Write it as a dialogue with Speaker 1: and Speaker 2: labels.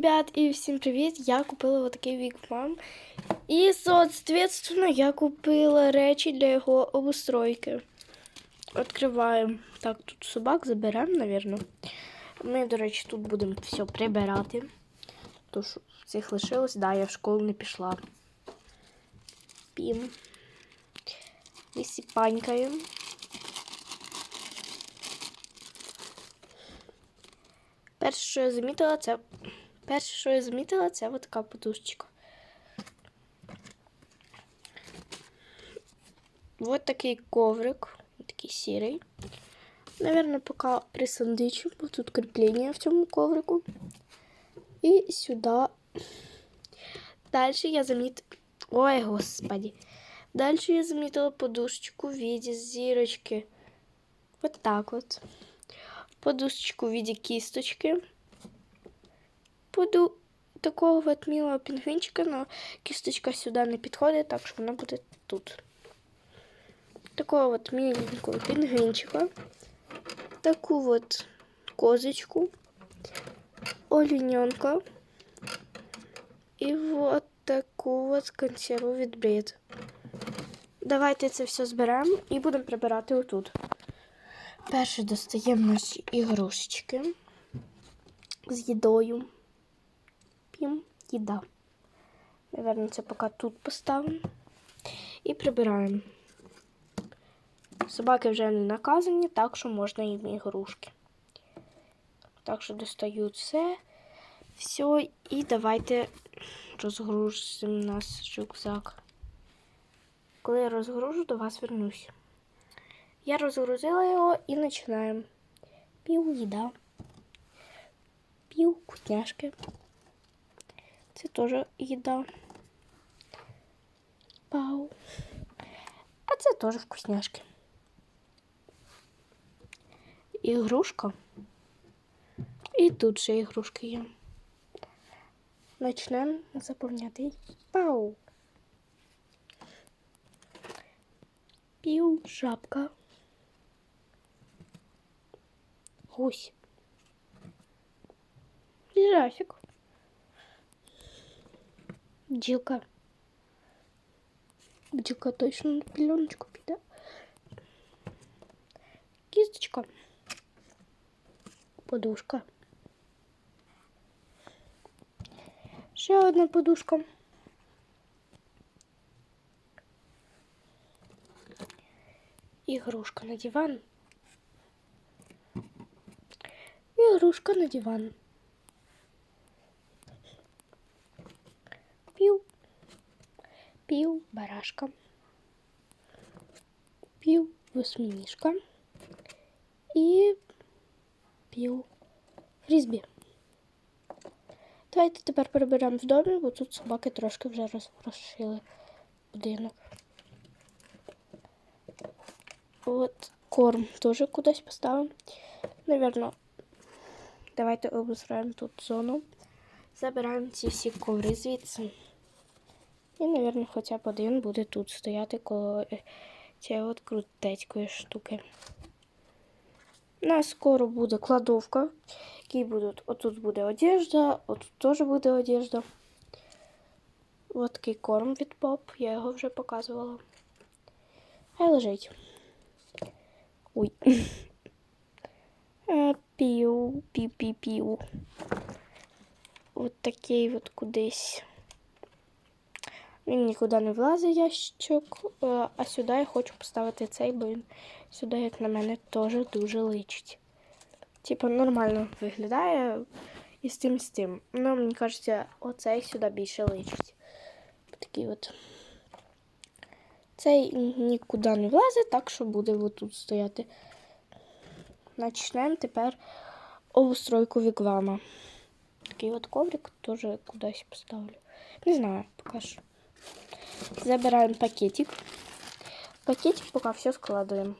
Speaker 1: Ребят, и всем привет! Я купила вот такий вігмам. І, соответственно, я купила речі для його обустройки. Відкриваємо. Так, тут собак заберемо, напевно. Ми, до речі, тут будемо все прибирати. Тож цих лишилось, да, я в школу не пішла. Пім. Висипанькаємо. Перше, що я замітила, це перше, що я замітила, це от така подушечка. Вот такий коврик, такий сірий. Наверное, поки присандичу, бо тут кріплення в цьому коврику. І сюди. Далі я замітила. Ой, господи. Далі я замітила подушечку в виде зірочки. Вот так вот. Подушечку в виде кисточки. Буду такого вот милого пінгвінчика, но кисточка сюди не підходить, так що вона буде тут. Такого вот миленького пінгвінчика. Таку вот козочку. Олененка. І вот таку вот консерву від бред. Давайте це все зберемо і будемо прибирати отут. Перше достаємо наші ігрушечки з їдою. Пім, їда. Наверно, це поки тут поставимо. І прибираємо. Собаки вже не наказані, так що можна їм ігрушки. Так що достаю це. Все, і давайте розгрузимо наш рюкзак. Коли я розгружу, до вас вернусь. Я розгрузила його і починаємо. Пів їда. Пів вкусняшки. Це теж їда. Пау. А це теж вкусняшки. Ігрушка. І тут ще ігрушки є. Начнемо заповняти. Пау. Пів жабка. Гусь. Жирафик. Бджілка. Бджілка точно на пеленочку піде. Кісточка. Подушка. Ще одна подушка. Игрушка на диван. Игрушка на диван. Пів. Пів барашка. Пів восьминіжка. І пів фрізбі. Давайте тепер переберемо в домі, бо тут собаки трошки вже розрошили будинок. От корм теж кудись поставимо. Наверно, давайте обустроїмо тут зону. Забираємо ці всі коври звідси. І, мабуть, хоча б один буде тут стояти коло цієї от крутецької штуки. У нас скоро буде кладовка, які будуть. Отут буде одежда, отут теж буде одежда. Ось такий корм від поп, я його вже показувала. Хай лежить. Ой. Пів, пів, пів. От такий от кудись. Він нікуди не влазить ящичок, а сюди я хочу поставити цей, бо він сюди, як на мене, теж дуже личить. Типу, нормально виглядає і з тим, з тим. Ну, мені кажеться, оцей сюди більше личить. Такий от. Цей нікуди не влазить, так що буде отут стояти. Начнемо тепер обустройку вігвама. Такий от коврик теж кудись поставлю. Не знаю, поки що. Забираем пакетик. В пакетик пока все складываем.